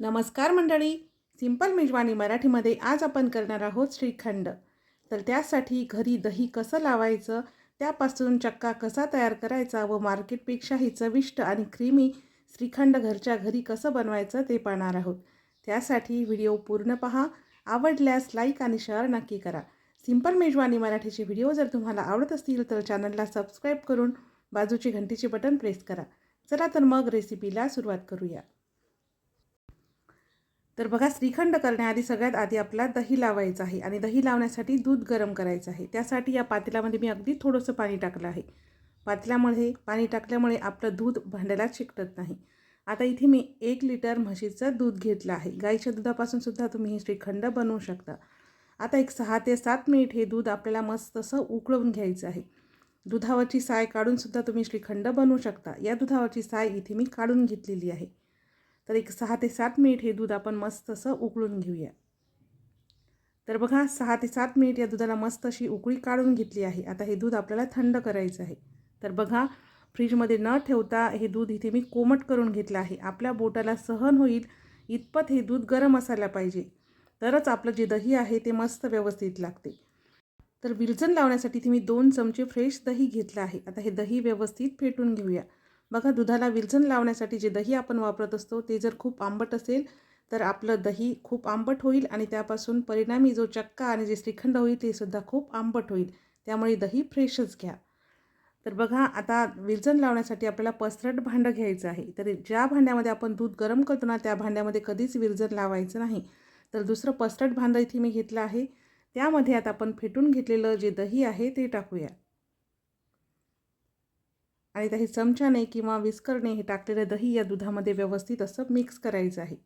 नमस्कार मंडळी. सिंपल मेजवानी मराठीमध्ये आज आपण करणार आहोत श्रीखंड. तर त्यासाठी घरी दही कसं लावायचं त्यापासून चक्का कसा तयार करायचा व मार्केटपेक्षाही चविष्ट आणि क्रीमी श्रीखंड घरच्या घरी कसं बनवायचं ते पाहणार आहोत. त्यासाठी व्हिडिओ पूर्ण पहा आवडल्यास लाईक आणि शेअर नक्की करा. सिंपल मेजवानी मराठीचे व्हिडिओ जर तुम्हाला आवडत असतील तर चॅनलला सबस्क्राईब करून बाजूची घंटीचे बटन प्रेस करा. चला तर मग रेसिपीला सुरुवात करूया. तर बघा श्रीखंड करण्याआधी सगळ्यात आधी आपला दही लावायचं आहे आणि दही लावण्यासाठी दूध गरम करायचं आहे. त्यासाठी या पातेल्यामध्ये मी अगदी थोडंसं पाणी टाकलं आहे. पातेल्यामध्ये पाणी टाकल्यामुळे आपलं दूध भांड्याला चिकटत नाही. आता इथे मी एक लिटर म्हशीचं दूध घेतलं आहे. गाईच्या दुधापासून सुद्धा तुम्ही हे श्रीखंड बनवू शकता. आता एक सहा ते सात मिनिट हे दूध आपल्याला मस्त असं उकळवून घ्यायचं आहे. दुधावरची साय काढूनसुद्धा तुम्ही श्रीखंड बनवू शकता. या दुधावरची साय इथे मी काढून घेतलेली आहे. तर एक सहा ते सात मिनिट हे दूध आपण मस्त असं उकळून घेऊया. तर बघा सहा ते सात मिनिट या दुधाला मस्त अशी उकळी काढून घेतली आहे. आता हे दूध आपल्याला थंड करायचं आहे. तर बघा फ्रीजमध्ये न ठेवता हे दूध इथे मी कोमट करून घेतलं आहे. आपल्या बोटाला सहन होईल इतपत हे दूध गरम असायला पाहिजे. तरच आपलं जे दही आहे ते मस्त व्यवस्थित लागते. तर विरजन लावण्यासाठी इथे मी दोन चमचे फ्रेश दही घेतलं आहे. आता हे दही व्यवस्थित फेटून घेऊया. बघा दुधाला विरजन लावण्यासाठी जे दही आपण वापरत असतो ते जर खूप आंबट असेल तर आपलं दही खूप आंबट होईल आणि त्यापासून परिणामी जो चक्का आणि जे श्रीखंड होईल ते सुद्धा खूप आंबट होईल. त्यामुळे दही फ्रेशच घ्या. तर बघा आता विरजन लावण्यासाठी आपल्याला पसरट भांडं घ्यायचं आहे. तर ज्या भांड्यामध्ये आपण दूध गरम करतो ना त्या भांड्यामध्ये कधीच विरजन लावायचं नाही. तर दुसरं पसरट भांडं इथे मी घेतलं आहे. त्यामध्ये आता आपण फेटून घेतलेलं जे दही आहे ते टाकूया. आणि काही चमच्याने किंवा विस्करणे हे टाकलेलं दही या दुधामध्ये व्यवस्थित असं मिक्स करायचं आहे.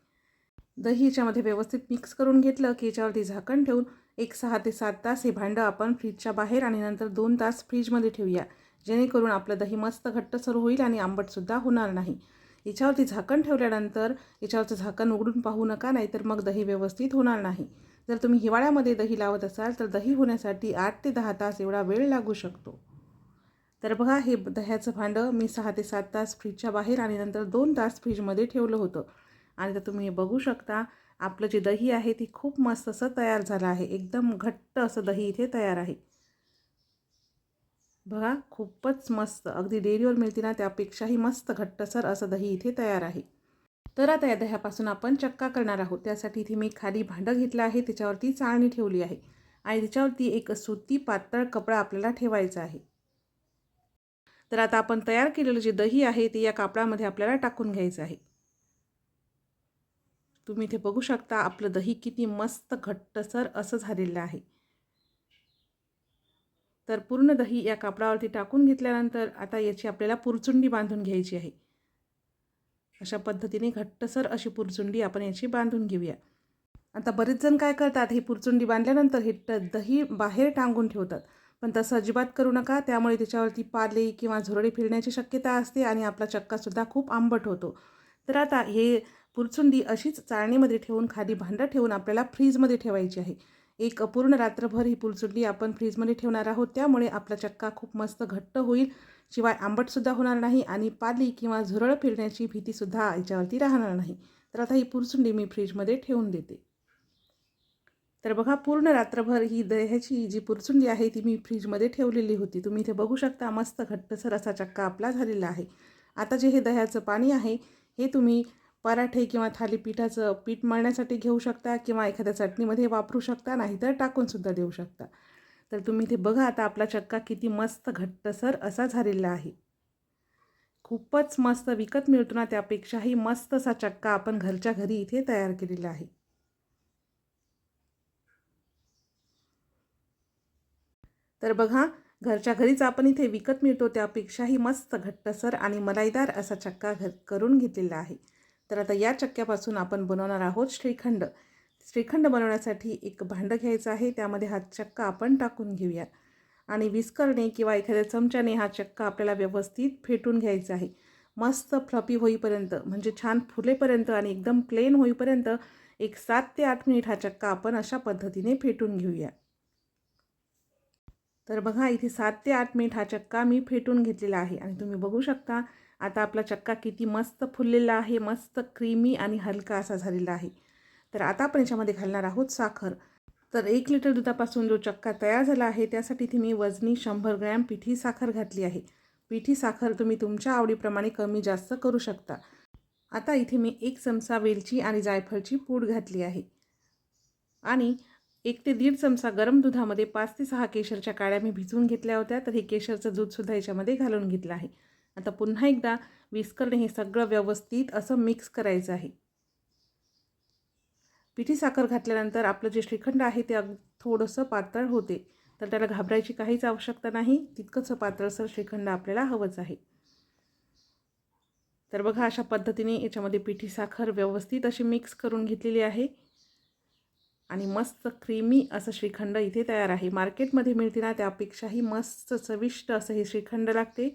दही याच्यामध्ये व्यवस्थित मिक्स करून घेतलं की याच्यावरती झाकण ठेवून एक सहा ते सात तास हे भांडं आपण फ्रीजच्या बाहेर आणि नंतर दोन तास फ्रीजमध्ये ठेवूया. जेणेकरून आपलं दही मस्त घट्ट सुरू होईल आणि आंबटसुद्धा होणार नाही. याच्यावरती झाकण ठेवल्यानंतर याच्यावरचं झाकण उघडून पाहू नका नाहीतर मग दही व्यवस्थित होणार नाही. जर तुम्ही हिवाळ्यामध्ये दही लावत असाल तर दही होण्यासाठी आठ ते दहा तास एवढा वेळ लागू शकतो. तर बघा हे दह्याचं भांडं मी सहा ते सात तास फ्रीजच्या बाहेर आणि नंतर दोन तास फ्रीजमध्ये ठेवलं होतं. आणि तर तुम्ही बघू शकता आपलं जे दही आहे ती खूप मस्त असं तयार झालं आहे. एकदम घट्ट असं दही इथे तयार आहे. बघा खूपच मस्त. अगदी डेअरीवर मिळते ना त्यापेक्षाही मस्त घट्टसर असं दही इथे तयार आहे. तर आता या दह्यापासून आपण चक्का करणार आहोत. त्यासाठी इथे मी खाली भांडं घेतलं आहे त्याच्यावरती चाळणी ठेवली आहे. आणि त्याच्यावरती एक सुती पातळ कपडा आपल्याला ठेवायचा आहे. तर आता आपण तयार केलेलं जे दही आहे ते या कापडामध्ये आपल्याला टाकून घ्यायचं आहे. तुम्ही इथे बघू शकता आपलं दही किती मस्त घट्टसर असं झालेलं आहे. तर पूर्ण दही या कापडावरती टाकून घेतल्यानंतर आता याची आपल्याला पुरचुंडी बांधून घ्यायची आहे. अशा पद्धतीने घट्टसर अशी पुरचुंडी आपण याची बांधून घेऊया. आता बरेच जण काय करतात ही पुरचुंडी बांधल्यानंतर हे दही बाहेर टांगून ठेवतात. पण तसं अजिबात करू नका. त्यामुळे त्याच्यावरती पाले किंवा झुरळी फिरण्याची शक्यता असते आणि आपला चक्कासुद्धा खूप आंबट होतो. तर आता हे पुरचुंडी अशीच चाळणीमध्ये ठेवून खाली भांडं ठेवून आपल्याला फ्रीजमध्ये ठेवायची आहे. एक पूर्ण रात्रभर ही पुरचुंडी आपण फ्रीजमध्ये ठेवणार आहोत. त्यामुळे आपला चक्का खूप मस्त घट्ट होईल. शिवाय आंबटसुद्धा होणार नाही आणि पाली किंवा झुरळ फिरण्याची भीतीसुद्धा याच्यावरती राहणार नाही. तर आता ही पुरचुंडी मी फ्रीजमध्ये ठेवून देते. तर बघा पूर्ण रात्रभर ही दह्याची जी पुरचुंडी आहे ती मी फ्रीजमध्ये ठेवलेली होती. तुम्ही इथे बघू शकता मस्त घट्टसर असा चक्का आपला झालेला आहे. आता जे हे दह्याचं पाणी आहे हे तुम्ही पराठे किंवा थालीपीठाचं पीठ मळण्यासाठी घेऊ शकता किंवा एखाद्या चटणीमध्ये वापरू शकता नाहीतर टाकूनसुद्धा देऊ शकता. तर तुम्ही इथे बघा आता आपला चक्का किती मस्त घट्टसर असा झालेला आहे. खूपच मस्त विकत मिळतो ना त्यापेक्षाही मस्त असा चक्का आपण घरच्या घरी इथे तयार केलेला आहे. तर बघा घरच्या घरीच आपण इथे विकत मिळतो त्यापेक्षाही मस्त घट्टसर आणि मलाईदार असा चक्का घर करून घेतलेला आहे. तर आता या चक्क्यापासून आपण बनवणार आहोत श्रीखंड. श्रीखंड बनवण्यासाठी एक भांडं घ्यायचं आहे त्यामध्ये हा चक्का आपण टाकून घेऊया. आणि विस्करणे किंवा एखाद्या चमच्याने हा चक्का आपल्याला व्यवस्थित फेटून घ्यायचा आहे. मस्त फ्लपी होईपर्यंत म्हणजे छान फुलेपर्यंत आणि एकदम प्लेन होईपर्यंत एक सात ते आठ मिनिट हा चक्का आपण अशा पद्धतीने फेटून घेऊया. तर बघा इथे सात ते आठ मिनिट हा चक्का मी फेटून घेतलेला आहे. आणि तुम्ही बघू शकता आता आपला चक्का किती मस्त फुललेला आहे मस्त क्रीमी आणि हलका असा झालेला आहे. तर आता आपण याच्यामध्ये घालणार आहोत साखर. तर एक लिटर दुधापासून जो चक्का तयार झाला आहे त्यासाठी इथे मी वजनी शंभर ग्रॅम पिठी साखर घातली आहे. पिठी साखर तुम्ही तुमच्या आवडीप्रमाणे कमी जास्त करू शकता. आता इथे मी एक चमचा वेलची आणि जायफळची पूड घातली आहे. आणि एक ते दीड चमचा गरम दुधामध्ये पाच ते सहा केशरच्या काळ्या मी भिजवून घेतल्या होत्या तर हे केशरचं दूधसुद्धा याच्यामध्ये घालून घेतलं आहे. आता पुन्हा एकदा विस्करणे हे सगळं व्यवस्थित असं मिक्स करायचं आहे. पिठी साखर घातल्यानंतर आपलं जे श्रीखंड आहे ते अग थोडंसं पातळ होते तर त्याला घाबरायची काहीच आवश्यकता नाही तितकंसं पातळसर श्रीखंड आपल्याला हवंच आहे. तर बघा अशा पद्धतीने याच्यामध्ये पिठी साखर व्यवस्थित अशी मिक्स करून घेतलेली आहे. आणि मस्त क्रीमी असं श्रीखंड इथे तयार आहे. मार्केटमध्ये मिळते ना त्यापेक्षाही मस्त चविष्ट असं हे श्रीखंड लागते.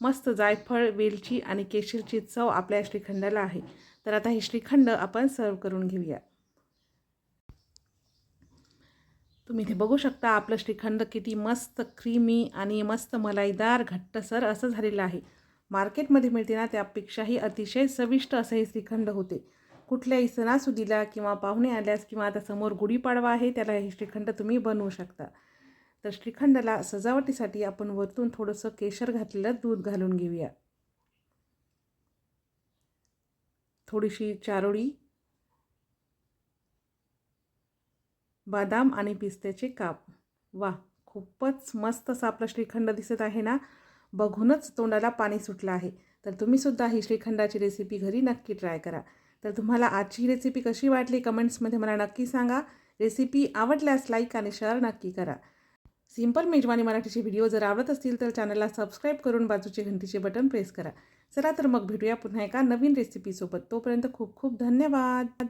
मस्त जायफळ वेलची आणि केशरची चव आपल्या श्रीखंडाला आहे. तर आता हे श्रीखंड आपण सर्व करून घेऊया. तुम्ही इथे बघू शकता आपलं श्रीखंड किती मस्त क्रीमी आणि मस्त मलाईदार घट्टसर असं झालेलं आहे. मार्केटमध्ये मिळते ना त्यापेक्षाही अतिशय चविष्ट असं हे श्रीखंड होते. कुठल्याही सणासुदीला किंवा पाहुणे आल्यास किंवा आता समोर गुढीपाडवा आहे त्याला हे श्रीखंड तुम्ही बनवू शकता. तर श्रीखंडाला सजावटीसाठी आपण वरतून थोडंसं केशर घातलेलं दूध घालून घेऊया. थोडीशी चारोळी बदाम आणि पिस्त्याचे काप. वा खूपच मस्त असं आपलं श्रीखंड दिसत आहे ना? बघूनच तोंडाला पाणी सुटलं आहे. तर तुम्हीसुद्धा ही श्रीखंडाची रेसिपी घरी नक्की ट्राय करा. तर तुम्हाला आजची ही रेसिपी कशी वाटली कमेंट्समध्ये मला नक्की सांगा. रेसिपी आवडल्यास लाईक आणि शेअर नक्की करा. सिंपल मेजवानी मराठीचे व्हिडिओ जर आवडत असतील तर चॅनलला सबस्क्राईब करून बाजूचे घंटीचे बटन प्रेस करा. चला तर मग भेटूया पुन्हा एका नवीन रेसिपीसोबत तोपर्यंत खूप खूप धन्यवाद.